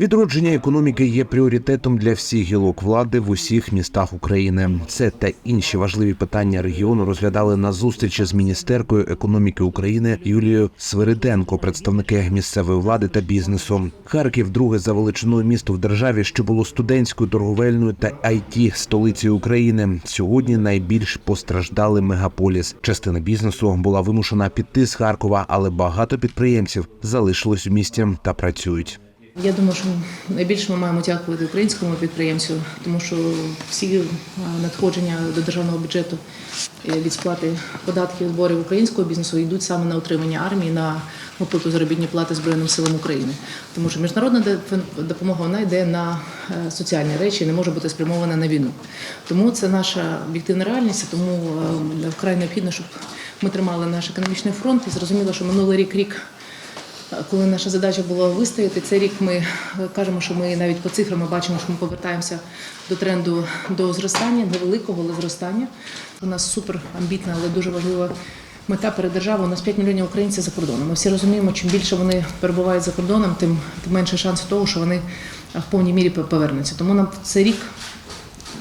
Відродження економіки є пріоритетом для всіх гілок влади в усіх містах України. Це та інші важливі питання регіону розглядали на зустрічі з міністеркою економіки України Юлією Свириденко, представники місцевої влади та бізнесу. Харків друге за величиною місто в державі, що було студентською, торговельною та it столицею України. Сьогодні найбільш постраждалий мегаполіс. Частина бізнесу була вимушена піти з Харкова, але багато підприємців залишились у місті та працюють. Я думаю, що найбільше ми маємо дякувати українському підприємцю, тому що всі е, надходження до державного бюджету е, від сплати податків зборів українського бізнесу йдуть саме на утримання армії, на виплату заробітної плати Збройним силам України. Тому що міжнародна допомога вона йде на е, соціальні речі, і не може бути спрямована на війну. Тому це наша об'єктивна реальність, тому вкрай необхідно, щоб ми тримали наш економічний фронт і зрозуміло, що минулий рік рік коли наша задача була вистояти, цей рік ми е, кажемо, що ми навіть по цифрам бачимо, що ми повертаємося до тренду до зростання, невеликого, але зростання. У нас супер амбітна, але дуже важлива мета перед державою. У нас 5 мільйонів українців за кордоном. Ми всі розуміємо, чим більше вони перебувають за кордоном, тим, тим менше шансів того, що вони е, в повній мірі повернуться. Тому нам цей рік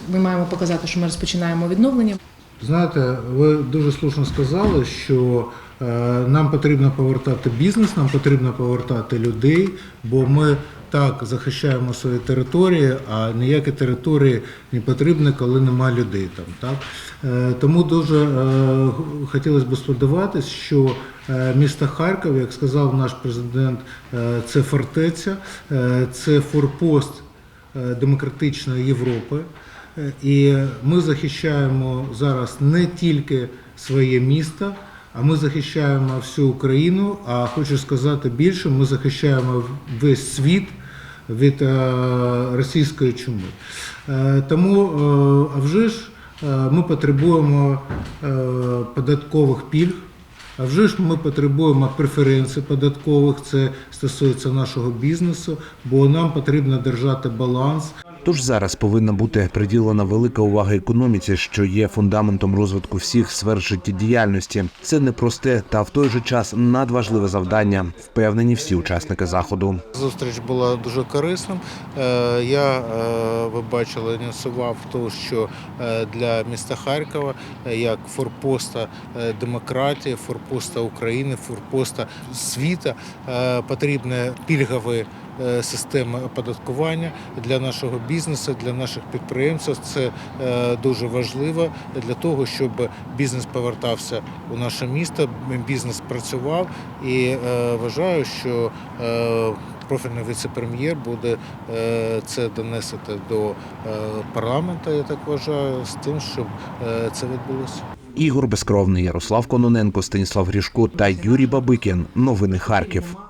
ми маємо показати, що ми розпочинаємо відновлення. Знаєте, ви дуже слушно сказали, що е, нам потрібно повертати бізнес, нам потрібно повертати людей, бо ми так захищаємо свої території, а ніякі території не потрібні, коли нема людей там. Так? Е, тому дуже е, хотілося б сподіватися, що місто Харків, як сказав наш президент, це фортеця, це форпост демократичної Європи. І ми захищаємо зараз не тільки своє місто, а ми захищаємо всю Україну. А хочу сказати більше, ми захищаємо весь світ від е, російської чуми. Е, Тому, е, а вже ж, ми потребуємо податкових пільг. А вже ж ми потребуємо преференцій податкових, це стосується нашого бізнесу, бо нам потрібно держати баланс. Тож зараз повинна бути приділена велика увага економіці, що є фундаментом розвитку всіх сфер життєдіяльності. Це непросте та в той же час надважливе завдання, впевнені всі учасники заходу. Зустріч була дуже корисним. Е, Я, е, ви бачили, анонсував те, що е, для міста Харкова як форпоста демократії, форпоста України, форпоста світа е, потрібні пільгові е, системи оподаткування для нашого бізнесу, для наших підприємців. Це е, дуже важливо для того, щоб бізнес повертався у наше місто, бізнес працював і е, вважаю, що е, профільний віце-прем'єр буде е, це донести до е, парламенту, я так вважаю, з тим, щоб е, це відбулося. Ігор Безкровний, Ярослав Кононенко, Станіслав Грішко та Юрій Бабикін. Новини Харків.